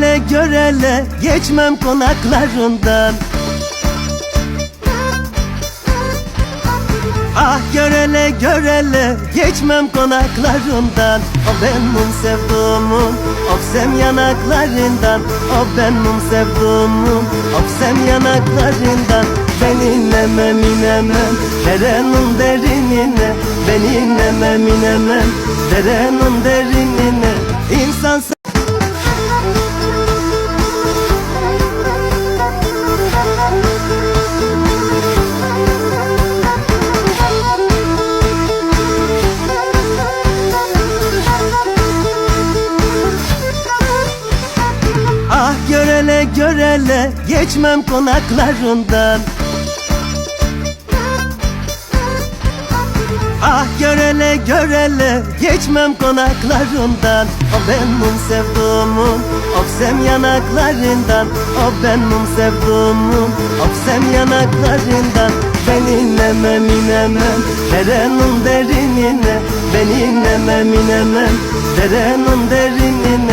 görele geçmem konaklarından. Ah görele görele geçmem konaklarından. O benim sevduğumun Öpsem yanaklarından. O benim sevduğumun Öpsem yanaklarından. Ben inemem inemem Derenin derinine. Ben inemem inemem Derenin derinine görele geçmem konaklarından. Ah görele görele geçmem konaklarından. O benim sevduğumun Öpsem yanaklarından. O benim sevduğumun Öpsem yanaklarından. Ben inemem inemem Derenin derinine. Ben inemem inemem Derenin derinine